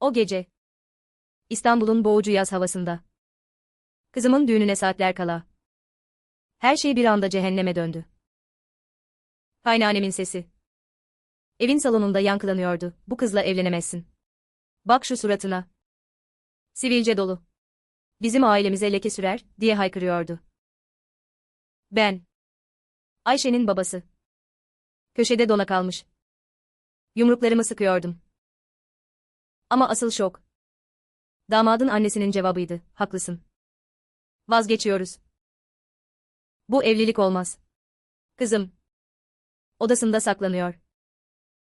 O gece. İstanbul'un boğucu yaz havasında. Kızımın düğününe saatler kala. Her şey bir anda cehenneme döndü. Kaynanemin sesi. Evin salonunda yankılanıyordu. Bu kızla evlenemezsin. Bak şu suratına. Sivilce dolu. Bizim ailemize leke sürer, diye haykırıyordu. Ben. Ayşe'nin babası. Köşede dona kalmış. Yumruklarımı sıkıyordum. Ama asıl şok. Damadın annesinin cevabıydı. Haklısın. Vazgeçiyoruz. Bu evlilik olmaz. Kızım. Odasında saklanıyor.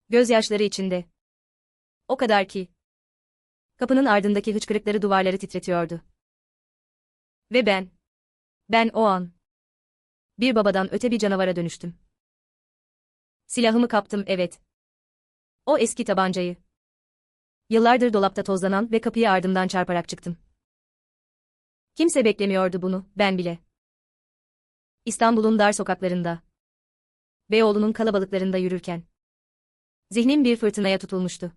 Gözyaşları içinde. O kadar ki. Kapının ardındaki hıçkırıkları duvarları titretiyordu. Ve ben. Ben o an. Bir babadan öte bir canavara dönüştüm. Silahımı kaptım evet. O eski tabancayı. Yıllardır dolapta tozlanan ve kapıyı ardımdan çarparak çıktım. Kimse beklemiyordu bunu, ben bile. İstanbul'un dar sokaklarında. Beyoğlu'nun kalabalıklarında yürürken. Zihnim bir fırtınaya tutulmuştu.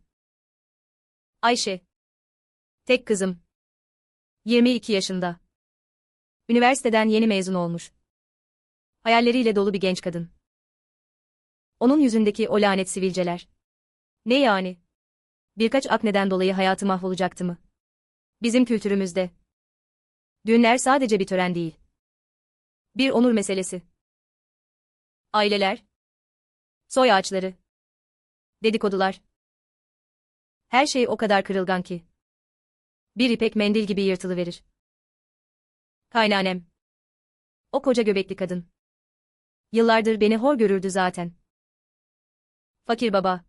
Ayşe. Tek kızım. 22 yaşında. Üniversiteden yeni mezun olmuş. Hayalleriyle dolu bir genç kadın. Onun yüzündeki o lanet sivilceler. Ne yani? Birkaç akneden dolayı hayatı mahvolacaktı mı? Bizim kültürümüzde. Düğünler sadece bir tören değil. Bir onur meselesi. Aileler. Soy ağaçları. Dedikodular. Her şey o kadar kırılgan ki. Bir ipek mendil gibi yırtılıverir. Kaynanem. O koca göbekli kadın. Yıllardır beni hor görürdü zaten. Fakir baba.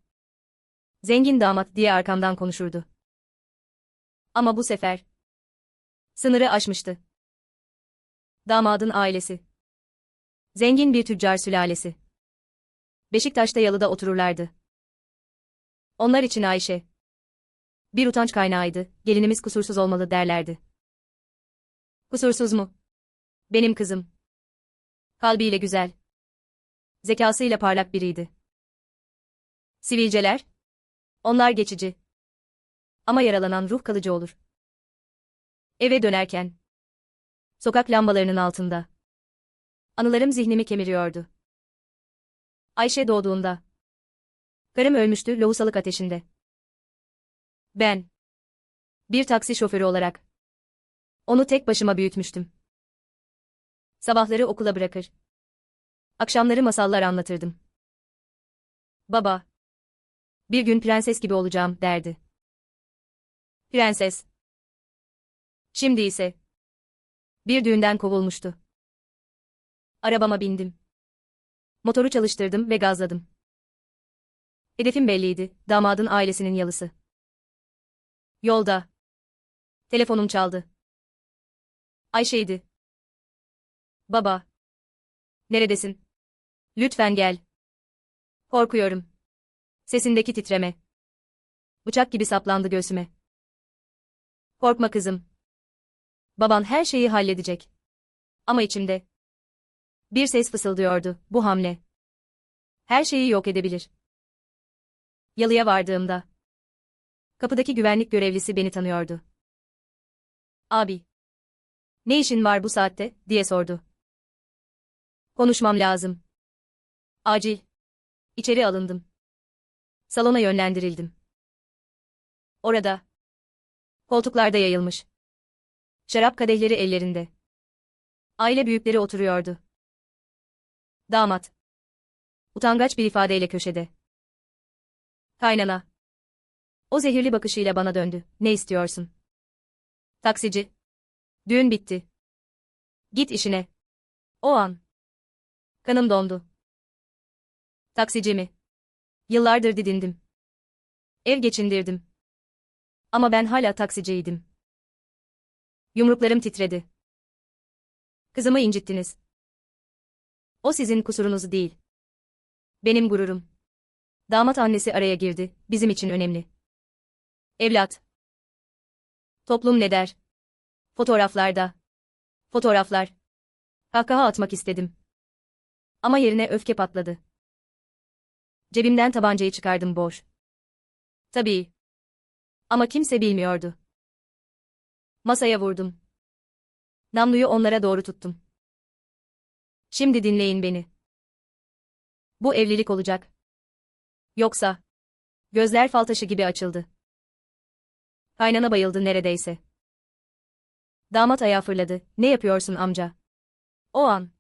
Zengin damat diye arkamdan konuşurdu. Ama bu sefer sınırı aşmıştı. Damadın ailesi. Zengin bir tüccar sülalesi. Beşiktaş'ta yalıda otururlardı. Onlar için Ayşe. Bir utanç kaynağıydı, gelinimiz kusursuz olmalı derlerdi. Kusursuz mu? Benim kızım. Kalbiyle güzel. Zekasıyla parlak biriydi. Sivilceler? Onlar geçici. Ama yaralanan ruh kalıcı olur. Eve dönerken. Sokak lambalarının altında. Anılarım zihnimi kemiriyordu. Ayşe doğduğunda. Karım ölmüştü lohusalık ateşinde. Ben. Bir taksi şoförü olarak. Onu tek başıma büyütmüştüm. Sabahları okula bırakır. Akşamları masallar anlatırdım. Baba. Bir gün prenses gibi olacağım derdi. Prenses. Şimdi ise. Bir düğünden kovulmuştu. Arabama bindim. Motoru çalıştırdım ve gazladım. Hedefim belliydi, damadın ailesinin yalısı. Yolda. Telefonum çaldı. Ayşe'ydi. Baba. Neredesin? Lütfen gel. Korkuyorum. Sesindeki titreme. Bıçak gibi saplandı göğsüme. Korkma kızım. Baban her şeyi halledecek. Ama içimde. Bir ses fısıldıyordu, bu hamle. Her şeyi yok edebilir. Yalıya vardığımda. Kapıdaki güvenlik görevlisi beni tanıyordu. Abi. Ne işin var bu saatte, diye sordu. Konuşmam lazım. Acil. İçeri alındım. Salona yönlendirildim. Orada. Koltuklarda yayılmış. Şarap kadehleri ellerinde. Aile büyükleri oturuyordu. Damat. Utangaç bir ifadeyle köşede. Kaynana. O zehirli bakışıyla bana döndü. Ne istiyorsun? Taksici. Düğün bitti. Git işine. O an. Kanım dondu. Taksici mi? Yıllardır didindim. Ev geçindirdim. Ama ben hala taksiciydim. Yumruklarım titredi. Kızımı incittiniz. O sizin kusurunuz değil. Benim gururum. Damat annesi araya girdi, bizim için önemli. Evlat. Toplum ne der? Fotoğraflarda. Fotoğraflar. Kahkaha atmak istedim. Ama yerine öfke patladı. Cebimden tabancayı çıkardım boş. Tabii. Ama kimse bilmiyordu. Masaya vurdum. Namluyu onlara doğru tuttum. Şimdi dinleyin beni. Bu evlilik olacak. Yoksa gözler fal taşı gibi açıldı. Kaynana bayıldı neredeyse. Damat ayağa fırladı. Ne yapıyorsun amca? O an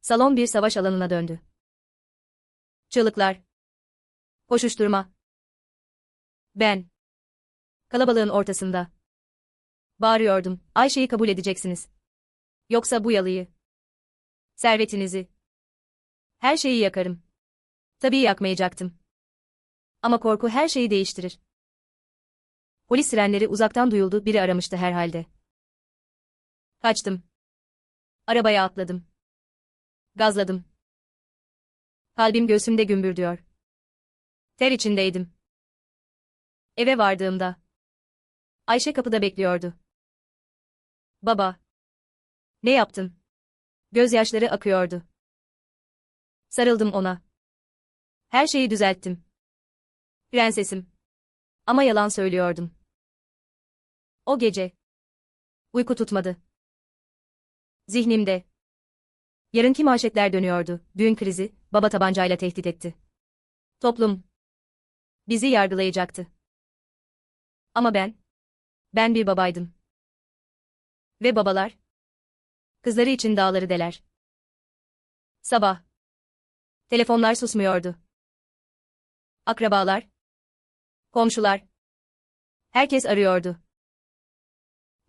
salon bir savaş alanına döndü. Çığlıklar. Koşuşturma. Ben kalabalığın ortasında bağırıyordum. Ayşe'yi kabul edeceksiniz. Yoksa bu yalıyı, servetinizi, her şeyi yakarım. Tabii yakmayacaktım. Ama korku her şeyi değiştirir. Polis sirenleri uzaktan duyuldu, biri aramıştı herhalde. Kaçtım. Arabaya atladım. Gazladım. Kalbim göğsümde gümbürdüyor. Ter içindeydim. Eve vardığımda Ayşe kapıda bekliyordu. Baba. Ne yaptın? Gözyaşları akıyordu. Sarıldım ona. Her şeyi düzelttim. Prensesim. Ama yalan söylüyordum. O gece. Uyku tutmadı. Zihnimde. Yarınki manşetler dönüyordu. Düğün krizi, baba tabancayla tehdit etti. Toplum. Bizi yargılayacaktı. Ama ben. Ben bir babaydım. Ve babalar. Kızları için dağları deler. Sabah. Telefonlar susmuyordu. Akrabalar. Komşular. Herkes arıyordu.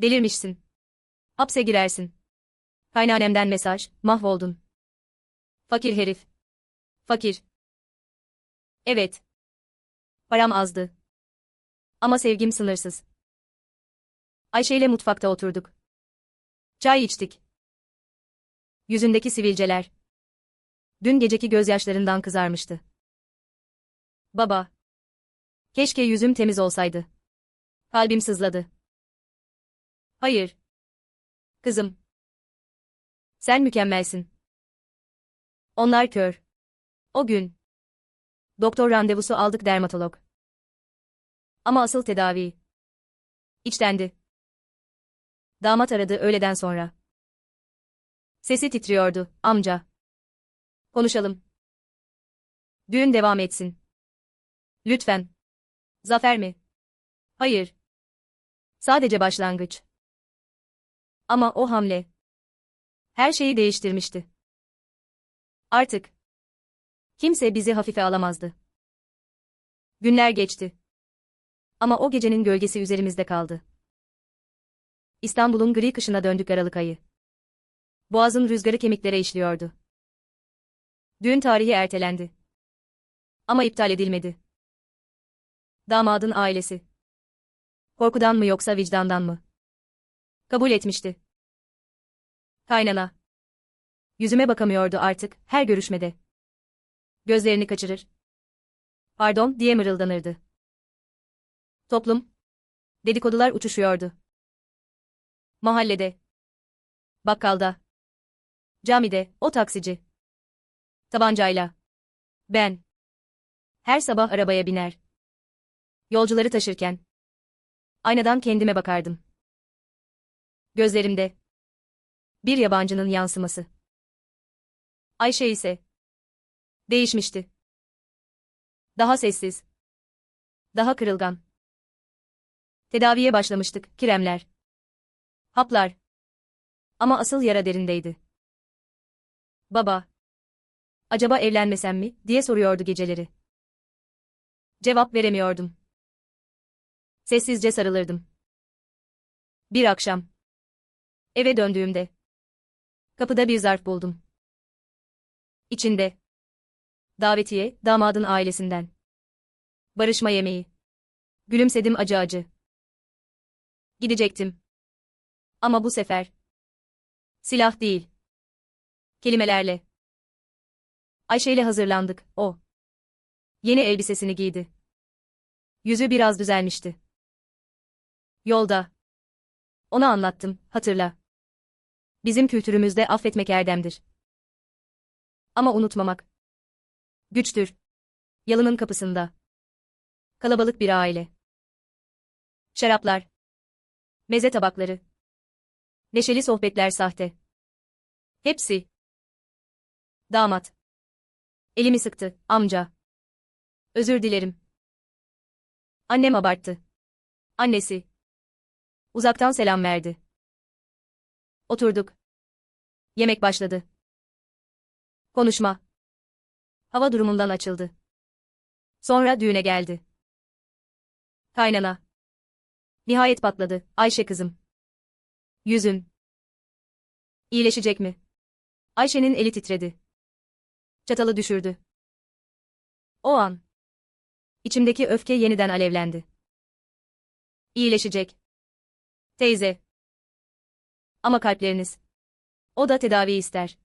Delirmişsin. Hapse girersin. Kaynanemden mesaj, mahvoldun. Fakir herif. Fakir. Evet. Param azdı. Ama sevgim sınırsız. Ayşe ile mutfakta oturduk. Çay içtik. Yüzündeki sivilceler. Dün geceki gözyaşlarından kızarmıştı. Baba. Keşke yüzüm temiz olsaydı. Kalbim sızladı. Hayır. Kızım. Sen mükemmelsin. Onlar kör. O gün. Doktor randevusu aldık dermatolog. Ama asıl tedavi. İçtendi. Damat aradı öğleden sonra. Sesi titriyordu, amca. Konuşalım. Düğün devam etsin. Lütfen. Zafer mi? Hayır. Sadece başlangıç. Ama o hamle her şeyi değiştirmişti. Artık kimse bizi hafife alamazdı. Günler geçti. Ama o gecenin gölgesi üzerimizde kaldı. İstanbul'un gri kışına döndük Aralık ayı. Boğazın rüzgarı kemiklere işliyordu. Düğün tarihi ertelendi. Ama iptal edilmedi. Damadın ailesi. Korkudan mı yoksa vicdandan mı? Kabul etmişti. Kaynana. Yüzüme bakamıyordu artık, her görüşmede. Gözlerini kaçırır. Pardon diye mırıldanırdı. Toplum. Dedikodular uçuşuyordu. Mahallede. Bakkalda. Camide, o taksici. Tabancayla. Ben. Her sabah arabaya biner. Yolcuları taşırken. Aynadan kendime bakardım. Gözlerimde. Bir yabancının yansıması. Ayşe ise. Değişmişti. Daha sessiz. Daha kırılgan. Tedaviye başlamıştık, kremler. Haplar. Ama asıl yara derindeydi. Baba. Acaba evlenmesem mi, diye soruyordu geceleri. Cevap veremiyordum. Sessizce sarılırdım. Bir akşam. Eve döndüğümde. Kapıda bir zarf buldum. İçinde. Davetiye, damadın ailesinden. Barışma yemeği. Gülümsedim acı acı. Gidecektim. Ama bu sefer. Silah değil. Kelimelerle. Ayşe ile hazırlandık, o. Yeni elbisesini giydi. Yüzü biraz düzelmişti. Yolda. Ona anlattım, hatırla. Bizim kültürümüzde affetmek erdemdir. Ama unutmamak. Güçtür. Yalının kapısında. Kalabalık bir aile. Şaraplar. Meze tabakları. Neşeli sohbetler sahte. Hepsi. Damat. Elimi sıktı, amca. Özür dilerim. Annem abarttı. Annesi. Uzaktan selam verdi. Oturduk. Yemek başladı. Konuşma. Hava durumundan açıldı. Sonra düğüne geldi. Kaynana. Nihayet patladı. Ayşe kızım. Yüzün. İyileşecek mi? Ayşe'nin eli titredi. Çatalı düşürdü. O an. İçimdeki öfke yeniden alevlendi. İyileşecek. Teyze. Ama kalpleriniz. O da tedavi ister.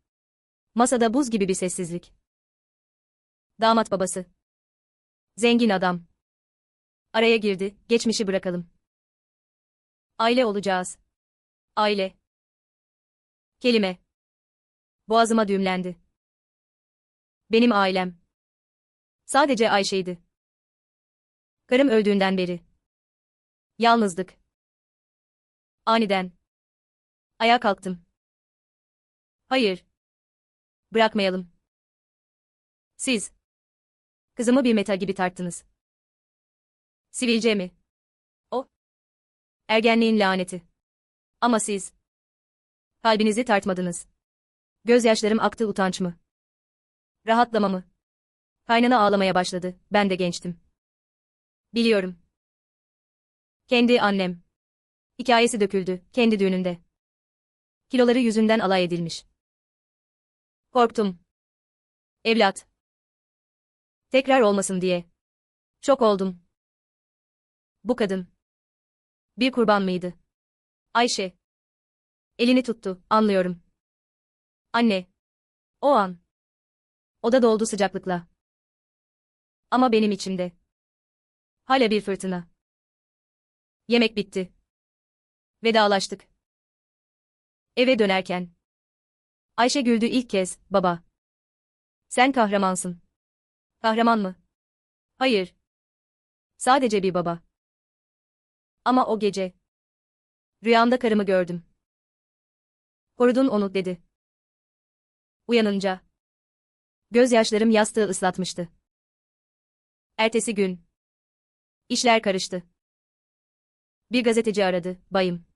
Masada buz gibi bir sessizlik. Damat babası. Zengin adam. Araya girdi, geçmişi bırakalım. Aile olacağız. Aile. Kelime. Boğazıma düğümlendi. Benim ailem. Sadece Ayşe'ydi. Karım öldüğünden beri. Yalnızdık. Aniden. Ayağa kalktım. Hayır. Bırakmayalım. Siz. Kızımı bir meta gibi tarttınız. Sivilce mi? O. Ergenliğin laneti. Ama siz. Kalbinizi tartmadınız. Gözyaşlarım aktı utanç mı? Rahatlama mı? Kaynana ağlamaya başladı, ben de gençtim. Biliyorum. Kendi annem. Hikayesi döküldü, kendi düğününde. Kiloları yüzünden alay edilmiş. Korktum. Evlat. Tekrar olmasın diye. Şok oldum. Bu kadın. Bir kurban mıydı? Ayşe. Elini tuttu, anlıyorum. Anne. O an. Oda doldu sıcaklıkla. Ama benim içimde. Hala bir fırtına. Yemek bitti. Vedalaştık. Eve dönerken. Ayşe güldü ilk kez, baba. Sen kahramansın. Kahraman mı? Hayır. Sadece bir baba. Ama o gece. Rüyamda karımı gördüm. Korudun onu dedi. Uyanınca. Gözyaşlarım yastığı ıslatmıştı. Ertesi gün. İşler karıştı. Bir gazeteci aradı, bayım.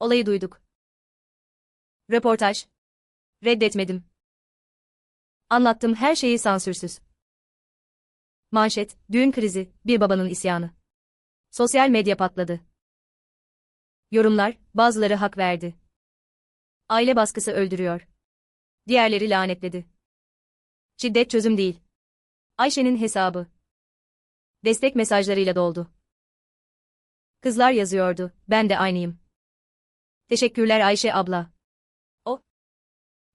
Olayı duyduk. Röportaj. Reddetmedim. Anlattım her şeyi sansürsüz. Manşet, düğün krizi, bir babanın isyanı. Sosyal medya patladı. Yorumlar, bazıları hak verdi. Aile baskısı öldürüyor. Diğerleri lanetledi. Şiddet çözüm değil. Ayşe'nin hesabı. Destek mesajlarıyla doldu. Kızlar yazıyordu, ben de aynıyım. Teşekkürler Ayşe abla. O.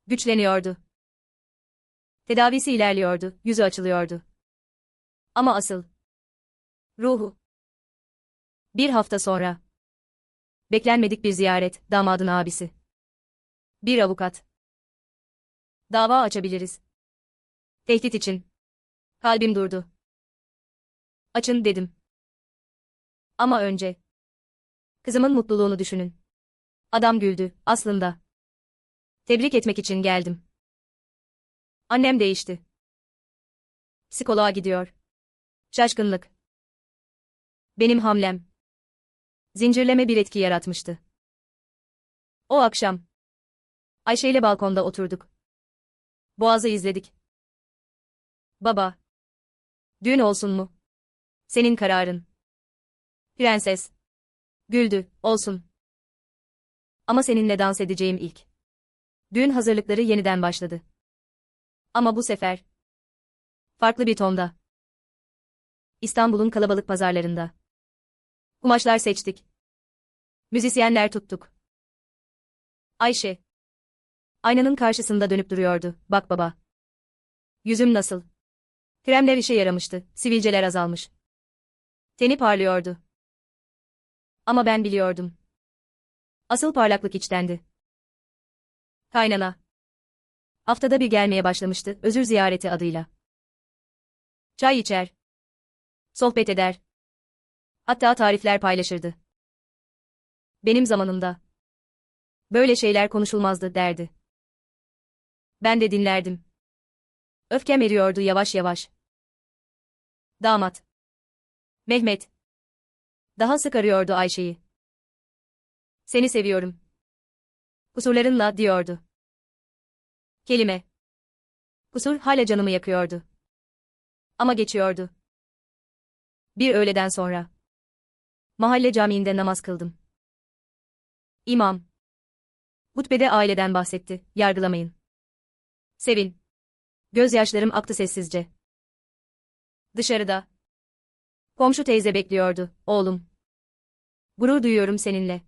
Güçleniyordu. Tedavisi ilerliyordu, yüzü açılıyordu. Ama asıl. Ruhu. Bir hafta sonra. Beklenmedik bir ziyaret, damadın abisi. Bir avukat. Dava açabiliriz. Tehdit için. Kalbim durdu. Açın dedim. Ama önce. Kızımın mutluluğunu düşünün. Adam güldü, aslında. Tebrik etmek için geldim. Annem değişti. Psikoloğa gidiyor. Şaşkınlık. Benim hamlem. Zincirleme bir etki yaratmıştı. O akşam. Ayşe ile balkonda oturduk. Boğazı izledik. Baba. Düğün olsun mu? Senin kararın. Prenses. Güldü, olsun. Ama seninle dans edeceğim ilk. Düğün hazırlıkları yeniden başladı. Ama bu sefer. Farklı bir tonda. İstanbul'un kalabalık pazarlarında. Kumaşlar seçtik. Müzisyenler tuttuk. Ayşe. Aynanın karşısında dönüp duruyordu. Bak baba. Yüzüm nasıl? Kremler işe yaramıştı. Sivilceler azalmış. Teni parlıyordu. Ama ben biliyordum. Asıl parlaklık içtendi. Kaynana. Haftada bir gelmeye başlamıştı, özür ziyareti adıyla. Çay içer. Sohbet eder. Hatta tarifler paylaşırdı. Benim zamanımda. Böyle şeyler konuşulmazdı derdi. Ben de dinlerdim. Öfkem eriyordu yavaş yavaş. Damat. Mehmet. Daha sık arıyordu Ayşe'yi. Seni seviyorum. Kusurlarınla diyordu. Kelime. Kusur hala canımı yakıyordu. Ama geçiyordu. Bir öğleden sonra. Mahalle camiinde namaz kıldım. İmam. Hutbede aileden bahsetti, yargılamayın. Sevin. Gözyaşlarım aktı sessizce. Dışarıda. Komşu teyze bekliyordu, oğlum. Gurur duyuyorum seninle.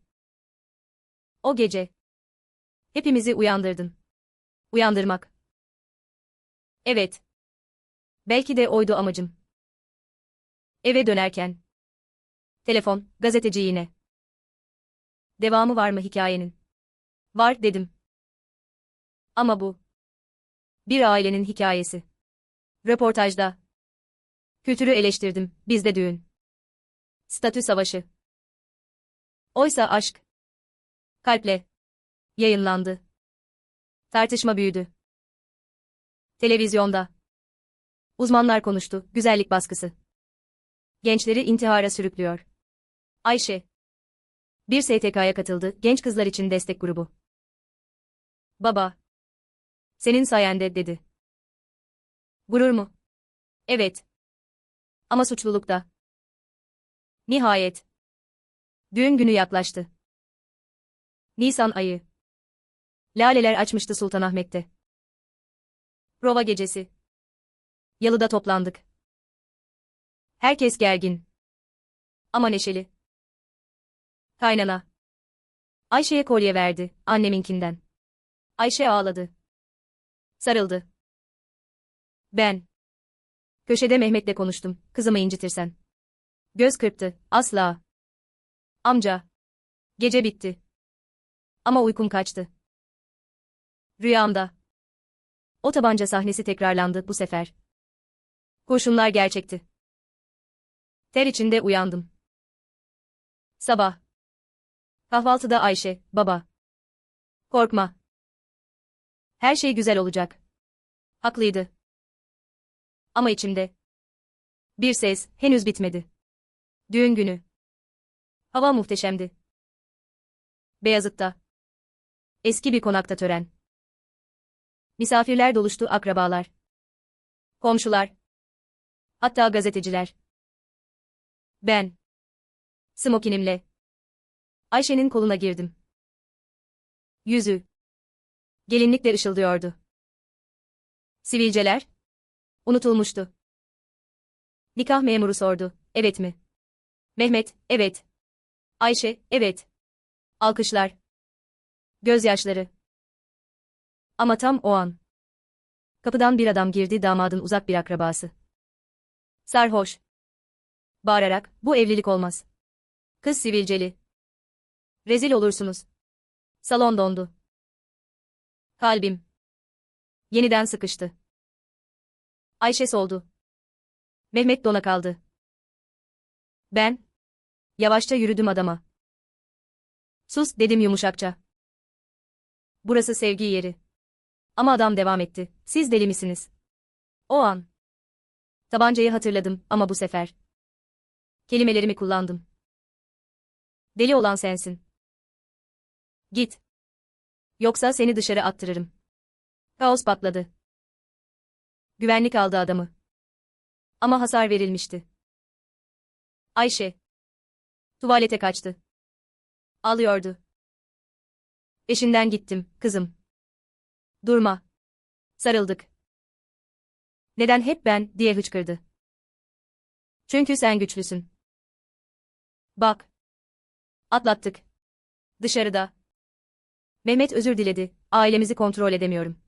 O gece. Hepimizi uyandırdın. Uyandırmak. Evet. Belki de oydu amacım. Eve dönerken. Telefon, gazeteci yine. Devamı var mı hikayenin? Var dedim. Ama bu. Bir ailenin hikayesi. Röportajda. Kültürü eleştirdim, bizde düğün. Statü savaşı. Oysa aşk. Kalple. Yayınlandı. Tartışma büyüdü. Televizyonda. Uzmanlar konuştu, güzellik baskısı. Gençleri intihara sürüklüyor. Ayşe. Bir STK'ya katıldı, genç kızlar için destek grubu. Baba. Senin sayende dedi. Gurur mu? Evet. Ama suçluluk da. Nihayet. Düğün günü yaklaştı. Nisan ayı. Laleler açmıştı Sultanahmet'te. Prova gecesi. Yalıda toplandık. Herkes gergin. Ama neşeli. Kaynana. Ayşe'ye kolye verdi, anneminkinden. Ayşe ağladı. Sarıldı. Ben. Köşede Mehmet'le konuştum, kızımı incitirsen. Göz kırptı, asla. Amca. Gece bitti. Ama uykum kaçtı. Rüyamda. O tabanca sahnesi tekrarlandı bu sefer. Kurşunlar gerçekti. Ter içinde uyandım. Sabah. Kahvaltıda Ayşe, baba. Korkma. Her şey güzel olacak. Haklıydı. Ama içimde. Bir ses, henüz bitmedi. Düğün günü. Hava muhteşemdi. Beyazıt'ta. Eski bir konakta tören. Misafirler doluştu akrabalar. Komşular. Hatta gazeteciler. Ben. Smokinimle. Ayşe'nin koluna girdim. Yüzü. Gelinlikle ışıldıyordu. Sivilceler. Unutulmuştu. Nikah memuru sordu. Evet mi? Mehmet, evet. Ayşe, evet. Alkışlar. Gözyaşları. Ama tam o an. Kapıdan bir adam girdi damadın uzak bir akrabası. Sarhoş. Bağırarak, bu evlilik olmaz. Kız sivilceli. Rezil olursunuz. Salon dondu. Kalbim. Yeniden sıkıştı. Ayşe soldu. Mehmet dona kaldı. Ben. Yavaşça yürüdüm adama. Sus dedim yumuşakça. Burası sevgi yeri. Ama adam devam etti. Siz deli misiniz? O an. Tabancayı hatırladım ama bu sefer. Kelimelerimi kullandım. Deli olan sensin. Git. Yoksa seni dışarı attırırım. Kaos patladı. Güvenlik aldı adamı. Ama hasar verilmişti. Ayşe. Tuvalete kaçtı. Ağlıyordu. Eşinden gittim, kızım. Durma. Sarıldık. Neden hep ben, diye hıçkırdı. Çünkü sen güçlüsün. Bak. Atlattık. Dışarıda. Mehmet özür diledi, ailemizi kontrol edemiyorum.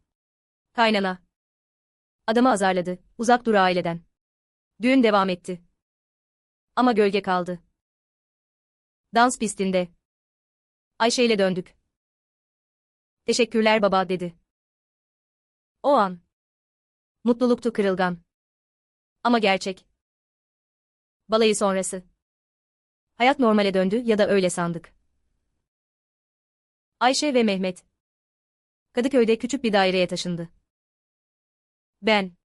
Kaynana. Adamı azarladı, uzak dur aileden. Düğün devam etti. Ama gölge kaldı. Dans pistinde. Ayşe ile döndük. Teşekkürler baba dedi. O an. Mutluluktu kırılgan. Ama gerçek. Balayı sonrası. Hayat normale döndü ya da öyle sandık. Ayşe ve Mehmet. Kadıköy'de küçük bir daireye taşındı. Ben.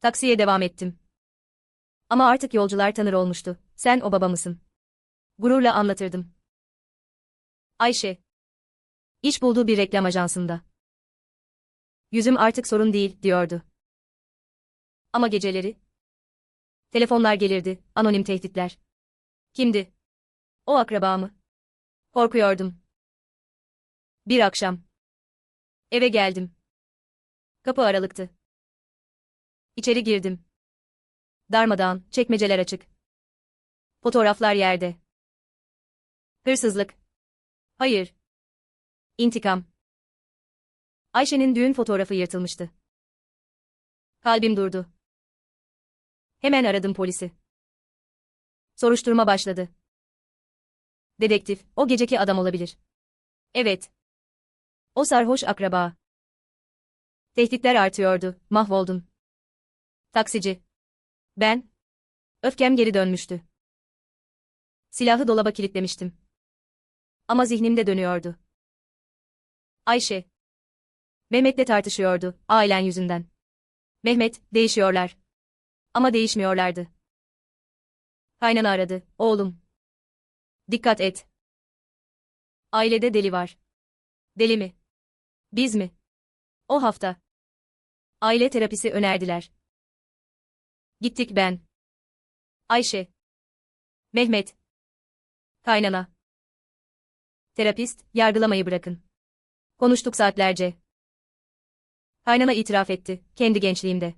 Taksiye devam ettim. Ama artık yolcular tanır olmuştu. Sen o baba mısın? Gururla anlatırdım. Ayşe. İş bulduğu bir reklam ajansında. Yüzüm artık sorun değil, diyordu. Ama geceleri? Telefonlar gelirdi, anonim tehditler. Kimdi? O akraba mı? Korkuyordum. Bir akşam. Eve geldim. Kapı aralıktı. İçeri girdim. Darmadağın, çekmeceler açık. Fotoğraflar yerde. Hırsızlık. Hayır. İntikam. Ayşe'nin düğün fotoğrafı yırtılmıştı. Kalbim durdu. Hemen aradım polisi. Soruşturma başladı. Dedektif, o geceki adam olabilir. Evet. O sarhoş akraba. Tehditler artıyordu, mahvoldum. Taksici. Ben. Öfkem geri dönmüştü. Silahı dolaba kilitlemiştim. Ama zihnimde dönüyordu. Ayşe. Mehmet'le tartışıyordu, ailen yüzünden. Mehmet, değişiyorlar. Ama değişmiyorlardı. Kaynana aradı, oğlum. Dikkat et. Ailede deli var. Deli mi? Biz mi? O hafta. Aile terapisi önerdiler. Gittik ben. Ayşe. Mehmet. Kaynana. Terapist, yargılamayı bırakın. Konuştuk saatlerce. Kaynana itiraf etti, kendi gençliğimde.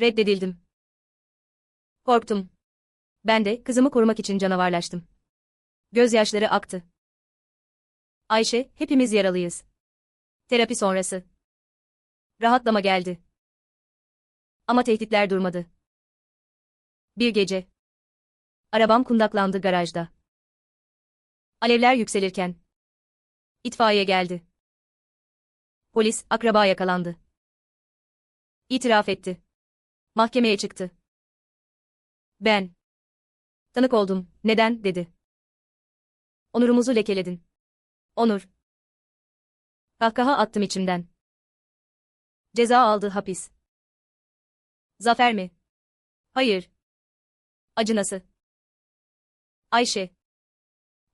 Reddedildim. Korktum. Ben de kızımı korumak için canavarlaştım. Gözyaşları aktı. Ayşe, hepimiz yaralıyız. Terapi sonrası. Rahatlama geldi. Ama tehditler durmadı. Bir gece. Arabam kundaklandı garajda. Alevler yükselirken. İtfaiye geldi. Polis, akraba yakalandı. İtiraf etti. Mahkemeye çıktı. Ben. Tanık oldum, neden, dedi. Onurumuzu lekeledin. Onur. Kahkaha attım içimden. Ceza aldı hapis. Zafer mi? Hayır. Acınası. Ayşe.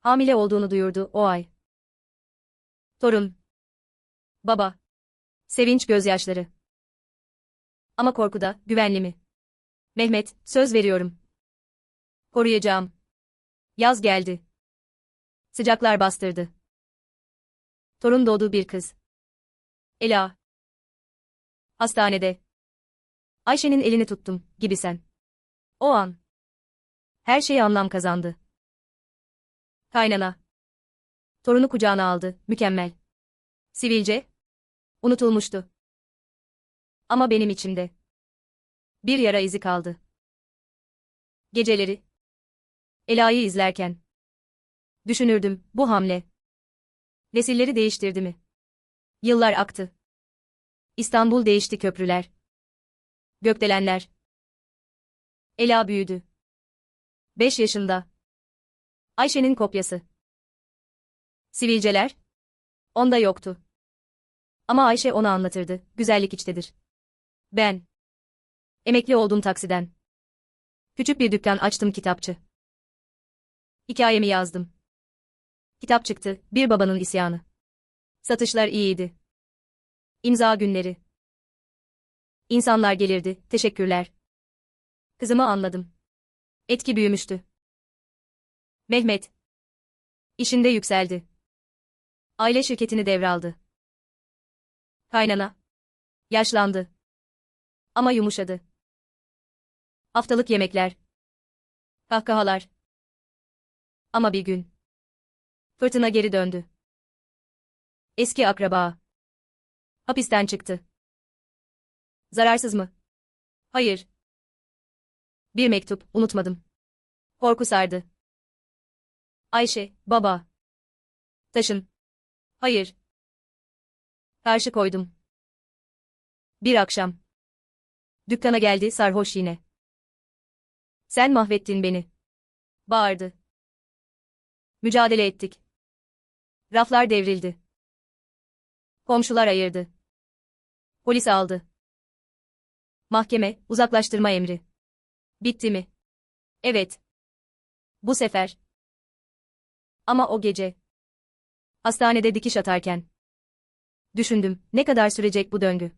Hamile olduğunu duyurdu o ay. Torun. Baba. Sevinç gözyaşları. Ama korkuda, güvenli mi? Mehmet, söz veriyorum. Koruyacağım. Yaz geldi. Sıcaklar bastırdı. Torun doğdu bir kız. Ela. Hastanede. Ayşe'nin elini tuttum, gibi sen. O an. Her şey anlam kazandı. Kaynana. Torunu kucağına aldı, mükemmel. Sivilce. Unutulmuştu. Ama benim içimde. Bir yara izi kaldı. Geceleri. Ela'yı izlerken. Düşünürdüm, bu hamle. Nesilleri değiştirdi mi? Yıllar aktı. İstanbul değişti köprüler. Gökdelenler. Ela büyüdü. Beş yaşında. Ayşe'nin kopyası. Sivilceler? Onda yoktu. Ama Ayşe ona anlatırdı, güzellik içtedir. Ben. Emekli oldum taksiden. Küçük bir dükkan açtım kitapçı. Hikayemi yazdım. Kitap çıktı, bir babanın isyanı. Satışlar iyiydi. İmza günleri. İnsanlar gelirdi, teşekkürler. Kızımı anladım. Etki büyümüştü. Mehmet. İşinde yükseldi. Aile şirketini devraldı. Kaynana. Yaşlandı. Ama yumuşadı. Haftalık yemekler. Kahkahalar. Ama bir gün. Fırtına geri döndü. Eski akraba. Hapisten çıktı. Zararsız mı? Hayır. Bir mektup, unutmadım. Korku sardı. Ayşe, baba. Taşın. Hayır. Karşı koydum. Bir akşam. Dükkana geldi sarhoş yine. Sen mahvettin beni. Bağırdı. Mücadele ettik. Raflar devrildi. Komşular ayırdı. Polis aldı. Mahkeme, uzaklaştırma emri. Bitti mi? Evet. Bu sefer. Ama o gece. Hastanede dikiş atarken. Düşündüm, ne kadar sürecek bu döngü?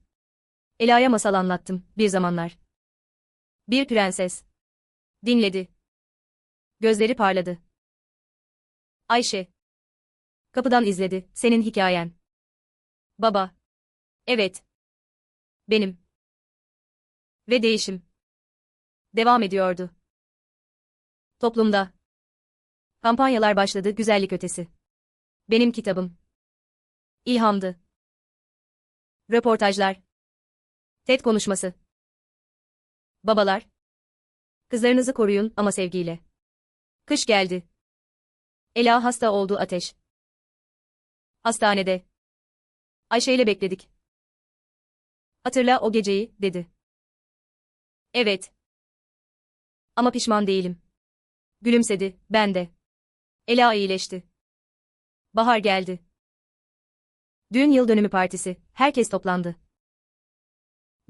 Ela'ya masal anlattım, bir zamanlar. Bir prenses. Dinledi. Gözleri parladı. Ayşe. Kapıdan izledi, senin hikayen. Baba. Evet. Benim. Ve değişim. Devam ediyordu. Toplumda. Kampanyalar başladı güzellik ötesi. Benim kitabım. İlhamdı. Röportajlar. TED konuşması. Babalar. Kızlarınızı koruyun ama sevgiyle. Kış geldi. Ela hasta oldu ateş. Hastanede. Ayşe ile bekledik. Hatırla o geceyi, dedi. Evet. Ama pişman değilim. Gülümsedi, ben de. Ela iyileşti. Bahar geldi. Düğün yıl dönümü partisi, herkes toplandı.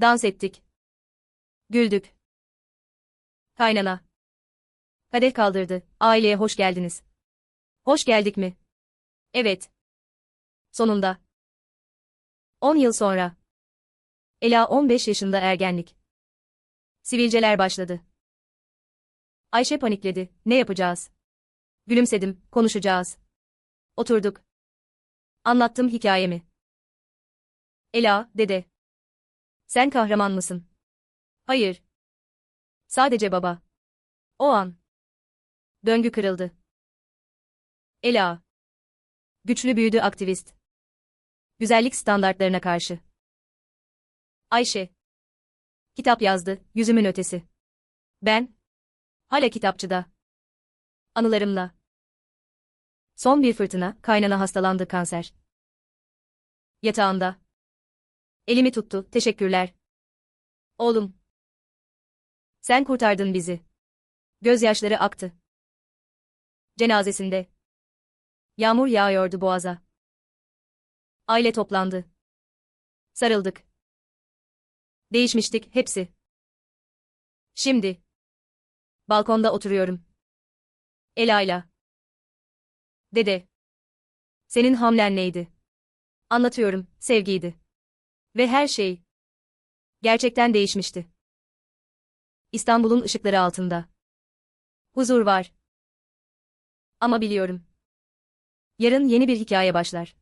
Dans ettik. Güldük. Kaynana. Kadeh kaldırdı, aileye hoş geldiniz. Hoş geldik mi? Evet. Sonunda. 10 yıl sonra. Ela 15 yaşında ergenlik. Sivilceler başladı. Ayşe panikledi. Ne yapacağız? Gülümsedim. Konuşacağız. Oturduk. Anlattım hikayemi. Ela, dede. Sen kahraman mısın? Hayır. Sadece baba. O an. Döngü kırıldı. Ela. Güçlü büyüdü aktivist. Güzellik standartlarına karşı. Ayşe. Kitap yazdı, yüzümün ötesi. Ben. Hala kitapçıda. Anılarımla. Son bir fırtına, kaynana hastalandı kanser. Yatağında. Elimi tuttu, teşekkürler. Oğlum. Sen kurtardın bizi. Gözyaşları aktı. Cenazesinde. Yağmur yağıyordu boğaza. Aile toplandı. Sarıldık. Değişmiştik hepsi. Şimdi. Balkonda oturuyorum. Ela'yla. Dede. Senin hamlen neydi? Anlatıyorum, sevgiydi. Ve her şey. Gerçekten değişmişti. İstanbul'un ışıkları altında. Huzur var. Ama biliyorum. Yarın yeni bir hikaye başlar.